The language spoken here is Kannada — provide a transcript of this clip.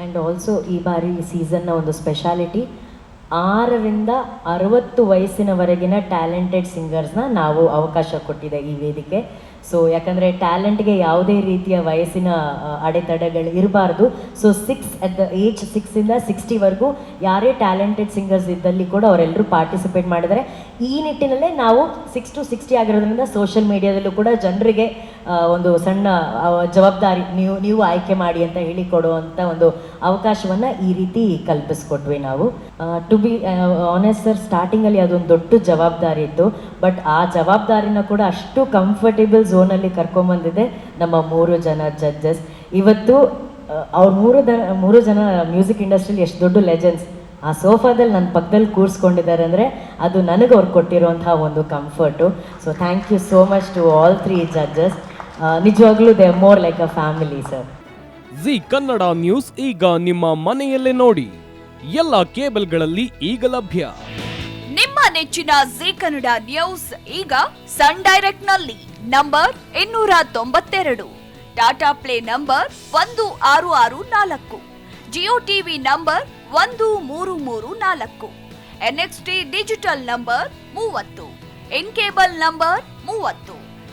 ಆ್ಯಂಡ್ ಆಲ್ಸೋ ಈ ಬಾರಿ ಸೀಸನ್ನ ಒಂದು ಸ್ಪೆಷಾಲಿಟಿ ಆರರಿಂದ ಅರವತ್ತು ವಯಸ್ಸಿನವರೆಗಿನ ಟ್ಯಾಲೆಂಟೆಡ್ ಸಿಂಗರ್ಸ್ನ ನಾವು ಅವಕಾಶ ಕೊಟ್ಟಿದೆ ಈ ವೇದಿಕೆ. ಸೊ ಯಾಕಂದರೆ ಟ್ಯಾಲೆಂಟ್ಗೆ ಯಾವುದೇ ರೀತಿಯ ವಯಸ್ಸಿನ ಅಡೆತಡೆಗಳು ಇರಬಾರ್ದು. So six at the age ಸಿಕ್ಸಿಂದ ಸಿಕ್ಸ್ಟಿವರೆಗೂ ಯಾರೇ ಟ್ಯಾಲೆಂಟೆಡ್ ಸಿಂಗರ್ಸ್ ಇದ್ದಲ್ಲಿ ಕೂಡ ಅವರೆಲ್ಲರೂ ಪಾರ್ಟಿಸಿಪೇಟ್ ಮಾಡಿದ್ದಾರೆ ಈ ನಿಟ್ಟಿನಲ್ಲೇ ನಾವು ಸಿಕ್ಸ್ ಟು ಸಿಕ್ಸ್ಟಿ ಆಗಿರೋದ್ರಿಂದ ಸೋಷಿಯಲ್ ಮೀಡಿಯಾದಲ್ಲೂ ಕೂಡ ಜನರಿಗೆ ಒಂದು ಸಣ್ಣ ಜವಾಬ್ದಾರಿ ನೀವು ನೀವು ಆಯ್ಕೆ ಮಾಡಿ ಅಂತ ಹೇಳಿ ಕೊಡುವಂಥ ಒಂದು ಅವಕಾಶವನ್ನು ಈ ರೀತಿ ಕಲ್ಪಿಸ್ಕೊಟ್ವಿ ನಾವು. ಟು ಬಿ ಆನೆಸ್ಟ್ ಸರ್ ಸ್ಟಾರ್ಟಿಂಗಲ್ಲಿ ಅದೊಂದು ದೊಡ್ಡ ಜವಾಬ್ದಾರಿ ಇತ್ತು. ಬಟ್ ಆ ಜವಾಬ್ದಾರಿನ ಕೂಡ ಅಷ್ಟು ಕಂಫರ್ಟೇಬಲ್ ಝೋನಲ್ಲಿ ಕರ್ಕೊಂಬಂದಿದೆ ನಮ್ಮ ಮೂರು ಜನ ಜಡ್ಜಸ್ ಇವತ್ತು ಅವ್ರ ಮೂರು ದ, ಮೂರು ಜನ ಮ್ಯೂಸಿಕ್ ಇಂಡಸ್ಟ್ರಿಲಿ ಎಷ್ಟು ದೊಡ್ಡ ಲೆಜೆಂಡ್ಸ್ ಆ ಸೋಫಾದಲ್ಲಿ ನನ್ನ ಪಕ್ಕದಲ್ಲಿ ಕೂರಿಸ್ಕೊಂಡಿದ್ದಾರೆ ಅಂದರೆ ಅದು ನನಗೆ ಅವ್ರು ಕೊಟ್ಟಿರುವಂತಹ ಒಂದು comfort so thank you so much to all three judges ನಿಜವಾಗ್ಲೂ they more like a family sir Zee Kannada news ಈಗ ನಿಮ್ಮ ಮನೆಯಲ್ಲೇ ನೋಡಿ. ಎಲ್ಲ ಕೇಬಲ್ಗಳಲ್ಲಿ ಈಗ ಲಭ್ಯ. ನಿಮ್ಮ ನೆಚ್ಚಿನ ಜಿ ಕನ್ನಡ ನ್ಯೂಸ್ ಈಗ ಸನ್ ಡೈರೆಕ್ಟ್ನಲ್ಲಿ ನಂಬರ್ ಇನ್ನೂರ ತೊಂಬತ್ತೆರಡು. ಟಾಟಾ ಪ್ಲೇ ನಂಬರ್ ಒಂದು ಆರು ಆರು ನಾಲ್ಕು. ಜಿಯೋ ಟಿವಿ ನಂಬರ್ ಒಂದು ಮೂರು ಮೂರು ನಾಲ್ಕು. ಎನ್ಎಕ್ಸ್ಟಿ ಡಿಜಿಟಲ್ ನಂಬರ್ ಮೂವತ್ತು. ಇನ್ ಕೇಬಲ್ ನಂಬರ್ ಮೂವತ್ತು.